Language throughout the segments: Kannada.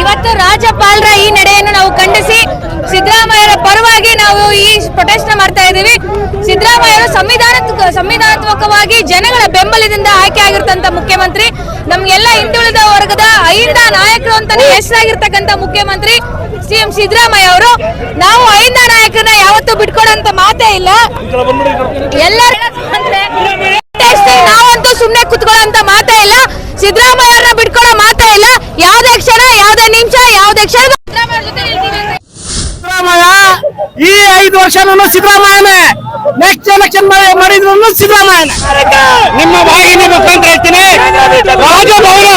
ಇವತ್ತು ರಾಜ್ಯಪಾಲರ ಈ ನಡೆಯನ್ನು ನಾವು ಖಂಡಿಸಿ ಸಿದ್ದರಾಮಯ್ಯರ ಪರವಾಗಿ ನಾವು ಈ ಪ್ರೊಟೆಸ್ಟ್ ಮಾಡ್ತಾ ಇದ್ದೀವಿ. ಸಿದ್ದರಾಮಯ್ಯರು ಸಂವಿಧಾನ ಸಂವಿಧಾನಾತ್ಮಕವಾಗಿ ಜನಗಳ ಬೆಂಬಲದಿಂದ ಆಯ್ಕೆ ಆಗಿರ್ತಂತ ಮುಖ್ಯಮಂತ್ರಿ, ನಮ್ಗೆಲ್ಲ ಹಿಂದುಳಿದ ವರ್ಗದ ಐಂದ ನಾಯಕರು ಅಂತಾನೆ ಹೆಸರಾಗಿರ್ತಕ್ಕಂಥ ಮುಖ್ಯಮಂತ್ರಿ ಸಿಎಂ ಸಿದ್ದರಾಮಯ್ಯ ಅವರು. ನಾವು ಐಂದ ನಾಯಕರನ್ನ ಯಾವತ್ತೂ ಬಿಟ್ಕೊಡಂತ ಮಾತೇ ಇಲ್ಲ. ಎಲ್ಲರೂ ನಾವಂತೂ ಸುಮ್ನೆ ಕುತ್ಕೊಳ್ಳೋಂತ ಮಾತೇ ಇಲ್ಲ. ಸಿದ್ದರಾಮಯ್ಯ ಬಿಟ್ಕೊಳ್ಳೋ ಮಾತೇ ಇಲ್ಲ ಯಾವ್ದೇ ಕ್ಷಣ ಯಾವ್ದೇ ನಿಮಿಷ ಯಾವ್ದೇ ಕ್ಷಣ ಸಿದ್ದರಾಮಯ್ಯ ಜೊತೆ ನಿಲ್ತೀವಿ ಅಂತ ಸಿದ್ದರಾಮಯ್ಯ ಈ ಐದು ವರ್ಷನೂ ಸಿದ್ದರಾಮಯ್ಯನೇ. ನೆಕ್ಸ್ಟ್ ಎಲೆಕ್ಷನ್ ಮಾಡಿದ್ರು ಸಿದ್ದರಾಮಯ್ಯನೇ. ನಿಮ್ಮ ವಾಹಿನಿ ಮುಖಾಂತರ ಹೇಳ್ತೀನಿ. ರಾಜಭವನ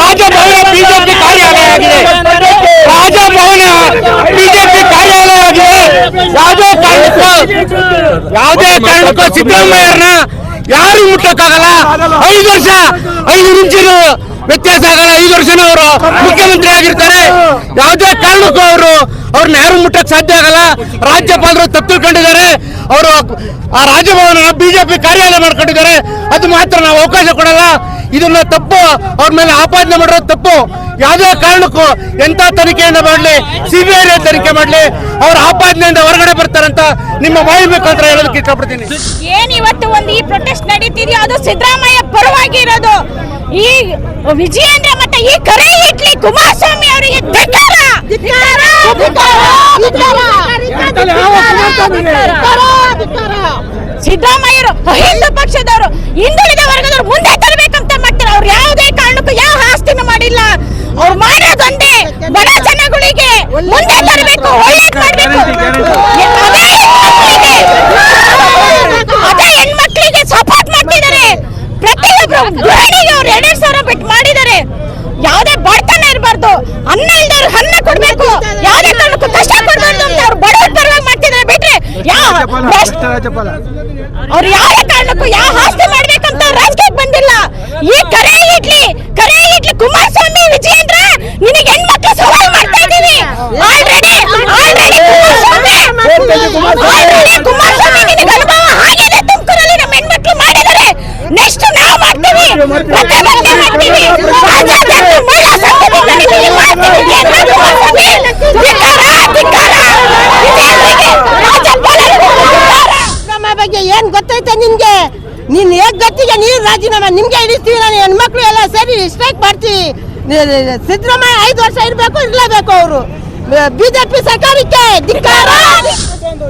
ರಾಜಭವನ ಬಿಜೆಪಿ ಕಾರ್ಯಾಲಯ ಆಗಿದೆ. ರಾಜಭವನ ಬಿಜೆಪಿ ಕಾರ್ಯಾಲಯ ಆಗಿದೆ. ಯಾವುದೇ ಕಾರಣಕ್ಕೂ ಯಾವುದೇ ಕಾರಣಕ್ಕೂ ಯಾರು ಮುಟ್ಟಕ್ಕಾಗಲ್ಲ ಐದು ವರ್ಷ ಐದು ಇಂಚಿನ ವ್ಯತ್ಯಾಸ ಆಗಲ್ಲ. ಐದು ವರ್ಷನೂ ಅವರು ಮುಖ್ಯಮಂತ್ರಿ ಆಗಿರ್ತಾರೆ. ಯಾವುದೇ ಕಾರಣಕ್ಕೂ ಅವರು ಅವ್ರನ್ನ ಯಾರು ಮುಟ್ಟಕ್ ಸಾಧ್ಯ ಆಗಲ್ಲ. ರಾಜ್ಯಪಾಲರು ತಪ್ಪು ಕಂಡಿದ್ದಾರೆ ಅವರು ಆ ರಾಜಭವನ ಬಿಜೆಪಿ ಕಾರ್ಯಾಲಯ ಮಾಡ್ಕೊಂಡಿದ್ದಾರೆ. ಅದು ಮಾತ್ರ ನಾವು ಅವಕಾಶ ಕೊಡಲ್ಲ. ಇದನ್ನ ತಪ್ಪು ಅವ್ರ ಮೇಲೆ ಆಪಾದನೆ ಮಾಡಿರೋ ತಪ್ಪು. ಯಾವುದೇ ಕಾರಣಕ್ಕೂ ಎಂತ ತನಿಖೆಯನ್ನ ಮಾಡಲಿ ಸಿಬಿಐ ತನಿಖೆ ಮಾಡಲಿ ಅವ್ರ ಆಪಾದನೆಯಿಂದ ಹೊರಗಡೆ ಬರ್ತಾರಂತ ನಿಮ್ಮ ಬಾಯಿ ಮುಖಾಂತರ ಹೇಳೋದಕ್ಕೆ ಇಷ್ಟಪಡ್ತೀನಿ. ಏನ್ ಇವತ್ತು ಒಂದು ಈ ಪ್ರೊಟೆಸ್ಟ್ ನಡೀತಿದೆಯೋ ಅದು ಸಿದ್ದರಾಮಯ್ಯ ಪರವಾಗಿ ಇರೋದು. ಈ ವಿಜಯೇಂದ್ರ ಮತ್ತೆ ಈ ಕರೆ ಇಟ್ಲಿ ಕುಮಾರಸ್ವಾಮಿ ಅವರಿಗೆ ಧಿಕ್ಕಾರ! ಧಿಕ್ಕಾರ, ಧಿಕ್ಕಾರ, ಧಿಕ್ಕಾರ. ಸಿದ್ದರಾಮಯ್ಯರು ಹಿಂದೂ ಪಕ್ಷದವರು ಹಿಂದುಳಿದ ವರ್ಗದವರು ಮುಂದೆ ತರಬೇಕಂತ ಮಾಡ್ತಾರೆ ಅವ್ರು ಯಾವುದೇ ಕಾರಣಕ್ಕೂ ಯಾವ ಆಸ್ತಿನೂ ಮಾಡಿಲ್ಲ ಅವ್ರು ಮಾಡೋದೊಂದೇ ಬಡ ಜನಗಳಿಗೆ ಮುಂದೆ ತರಬೇಕು ಒಳ್ಳೇದು ಮಾಡಬೇಕು ಅದೇ ಹೆಣ್ಮಕ್ಳಿಗೆ. ಸಪೋರ್ಟ್ ಮಾಡ್ತಿದ್ದಾರೆ. ಪ್ರತಿಯೊಬ್ರು ಗೃಹಿಣಿಗೆ ಅವ್ರು ಎರಡೆರಡು ಸಾವಿರ ಬಿಟ್ಟು ಮಾಡಿದ್ದಾರೆ. ಯಾವುದೇ ಬಡತನ ಇರಬಾರ್ದು. ಅನ್ನ ಇಲ್ದವ್ರು ಅನ್ನ ಕೊಡ್ಬೇಕು. ಯಾವುದೇ ಕಾರಣಕ್ಕೂ ಕಷ್ಟ ಕೊಡ್ಬಾರ್ದು ಅಂತ ಅವ್ರು ಬಡವ್ರ ಪರವಾಗಿ ಮಾಡ್ತಿದ್ದಾರೆ. ಬಿಟ್ರೆ ಯಾವ ಅವ್ರು ಯಾರು ಯಾವ ಆಸ್ತಿ ಮಾಡ್ಬೇಕಂತ ರಾಜಕೀಯಕ್ಕೆ ಬಂದಿಲ್ಲ ಈ ಕರೆ ಇಡ್ಲಿ ಕರೆ ಇಡ್ಲಿ ಕುಮಾರಸ್ವಾಮಿ ವಿಜಯೇಂದ್ರ ನಿನಗೆ ಹೆಣ್ಮಕ್ಳು ಸವಾಲ್ ಮಾಡ್ತಾ ಇದೀವಿ ಆಲ್ರೆಡಿ ಆಲ್ರೆಡಿ ಆಲ್ರೆಡಿ ಕುಮಾರಸ್ವಾಮಿ ನಿನಗೆ ಅನುಭವ ಆಗಿದೆ ತುಮಕೂರಲ್ಲಿ ನಮ್ಮ ಹೆಣ್ಮಕ್ಳು ಮಾಡಿದ್ದಾರೆ ನೆಕ್ಸ್ಟ್ ನಾವು ಮಾಡ್ತೀವಿ. ಪ್ರತಿಭಟನೆ ಮಾಡ್ತೀವಿ. ಬಗ್ಗೆ ಏನ್ ಗೊತ್ತೈತೆ ನಿಮ್ಗೆ ನೀನ್ ಹೇಗ್ ಗೊತ್ತಿಗೆ ನೀನ್ ರಾಜೀನಾಮೆ ನಿಮ್ಗೆ ಹಿಡಿಸ್ತೀವಿ ನಾನು ಹೆಣ್ಮಕ್ಳು ಎಲ್ಲ ಸರಿ ಸ್ಟ್ರೈಕ್ ಮಾಡ್ತೀವಿ. ಸಿದ್ದರಾಮಯ್ಯ ಐದು ವರ್ಷ ಇರ್ಬೇಕು ಇರ್ಲೇಬೇಕು ಅವರು. ಬಿಜೆಪಿ ಸರ್ಕಾರಕ್ಕೆ ಧಿಕ್ಕಾರ.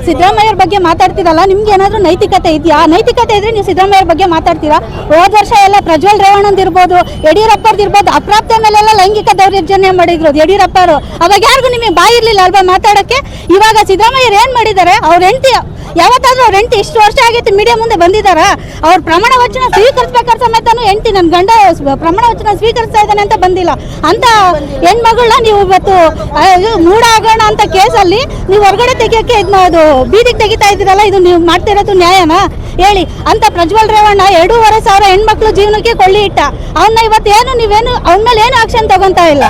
ಸಿದ್ದರಾಮಯ್ಯರ ಬಗ್ಗೆ ಮಾತಾಡ್ತಿರಲ್ಲ, ನಿಮ್ಗೆ ಏನಾದ್ರೂ ನೈತಿಕತೆ ಇದೆಯಾ? ನೈತಿಕತೆ ಇದ್ರೆ ನೀವು ಸಿದ್ದರಾಮಯ್ಯರ ಬಗ್ಗೆ ಮಾತಾಡ್ತೀರಾ? ಹೋದ ವರ್ಷ ಎಲ್ಲ ಪ್ರಜ್ವಲ್ ರೇವಣ್ಣಂದ್ ಇರ್ಬೋದು ಯಡಿಯೂರಪ್ಪರ್ದು ಇರ್ಬೋದು, ಅಪ್ರಾಪ್ತ ಮೇಲೆಲ್ಲ ಲೈಂಗಿಕ ದೌರ್ಜನ್ಯ ಮಾಡಿದ್ರು ಯಡಿಯೂರಪ್ಪರು ಅವಾಗ ಯಾರಿಗೂ ನಿಮಗೆ ಬಾಯಿ ಇರ್ಲಿಲ್ಲ ಅಲ್ವಾ ಮಾತಾಡಕ್ಕೆ? ಇವಾಗ ಸಿದ್ದರಾಮಯ್ಯರು ಏನ್ ಮಾಡಿದ್ದಾರೆ? ಅವ್ರ ಹೆಂಡತಿ ಯಾವತ್ತಾದ್ರೂ ಅವ್ರ ಇಷ್ಟು ವರ್ಷ ಆಗಿತ್ತು ಮೀಡಿಯಾ ಮುಂದೆ ಬಂದಿದಾರ? ಅವ್ರ ಪ್ರಮಾಣ ವಚನ ಸ್ವೀಕರಿಸ್ಬೇಕಾದ ಸಮೇತನು ಎಂಟಿ ನನ್ನ ಗಂಡ ಪ್ರಮಾಣ ವಚನ ಸ್ವೀಕರಿಸ್ತಾ ಇದ್ದಾನೆ ಅಂತ ಬಂದಿಲ್ಲ. ಅಂತ ಹೆಣ್ಮಗಳನ್ನ ನೀವು ಇವತ್ತು ಮೂಡ ಆಗೋಣ ಅಂತ ಕೇಸಲ್ಲಿ ನೀವು ಹೊರಗಡೆ ತೆಗಿಯೋಕೆ ಅದು ಬೀದಿಗೆ ತೆಗಿತಾ ಇದ್ದೀರಲ್ಲ, ಇದು ನೀವು ಮಾಡ್ತಿರೋದು ನ್ಯಾಯನ? ಹೇಳಿ. ಅಂತ ಪ್ರಜ್ವಲ್ ರೇವಣ್ಣ ಎರಡೂವರೆ ಸಾವಿರ ಹೆಣ್ಮಕ್ಳು ಜೀವನಕ್ಕೆ ಕೊಳ್ಳಿ ಇಟ್ಟ. ಅವನ್ನ ಇವತ್ತೇನು ನೀವೇನು, ಅವನ ಮೇಲೆ ಏನು ಆಕ್ಷನ್ ತಗೊಂತಾ ಇಲ್ಲ?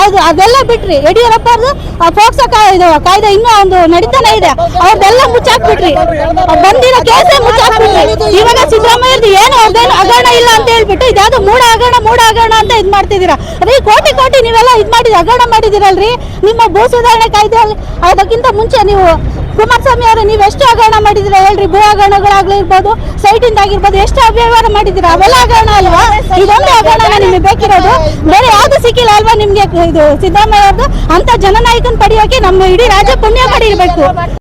ಅದು ಅದೆಲ್ಲ ಬಿಟ್ರಿ. ಯಡಿಯೂರಪ್ಪ ಅವ್ರದ್ದು ಫೋಕ್ಸ ಇದು, ಕಾಯ್ದೆ ಇನ್ನೂ ಒಂದು ನಡೀತಾನೆ ಇದೆ. ಅವ್ರದ್ದೆಲ್ಲ ಮುಚ್ಚಾಕ್ಬಿಟ್ರಿ. ಬಂದಿರೋ ಕೇಸೇ ಮುಚ್ಚಾಕ್ಬಿಟ್ರಿ. ಇವಾಗ ಸಿದ್ದರಾಮಯ್ಯದ್ದು ಏನು ಅವ್ರದ್ದೇನು ಹಗರಣ ಇಲ್ಲ ಅಂತ ಹೇಳ್ಬಿಟ್ಟು ಇದ್ಯಾವುದು ಮೂಡ ಹಗರಣ ಮೂಡ ಹಗರಣ ಅಂತ ಇದು ಮಾಡ್ತಿದ್ದೀರಾ. ಅದೇ ಕೋಟಿ ಕೋಟಿ ನೀವೆಲ್ಲ ಇದು ಮಾಡಿದ ಹಗರಣ ಮಾಡಿದಿರಲ್ರಿ ನಿಮ್ಮ ಭೂ ಸುಧಾರಣೆ ಕಾಯ್ದೆ ಅದಕ್ಕಿಂತ ಮುಂಚೆ ನೀವು ಕುಮಾರಸ್ವಾಮಿ ಅವರು ನೀವು ಎಷ್ಟು ಹಗರಣ ಮಾಡಿದಿರ ಹೇಳ್ರಿ? ಭೂ ಹಗರಣಗಳಾಗ್ಲಿ ಇರ್ಬೋದು ಸೈಟ್ ಇಂದ ಆಗಿರ್ಬೋದು, ಎಷ್ಟು ಅವ್ಯವಹಾರ ಮಾಡಿದಿರ ಅವೆಲ್ಲ ಹಗರಣ ಅಲ್ವಾ? ಇದೊಂದು ಹಗರಣ ನಿಮಗೆ ಬೇಕಿರೋದು? ಬೇರೆ ಯಾವ್ದು ಸಿಕ್ಕಿಲ್ಲ ಅಲ್ವಾ ನಿಮ್ಗೆ ಇದು ಸಿದ್ದರಾಮಯ್ಯ ಅವ್ರದ್ದು? ಅಂತ ಜನನಾಯಕನ ಪಡೆಯೋಕೆ ನಮ್ಮ ಇಡೀ ರಾಜ್ಯ ಪುಣ್ಯ ಮಾಡಿರ್ಬೇಕು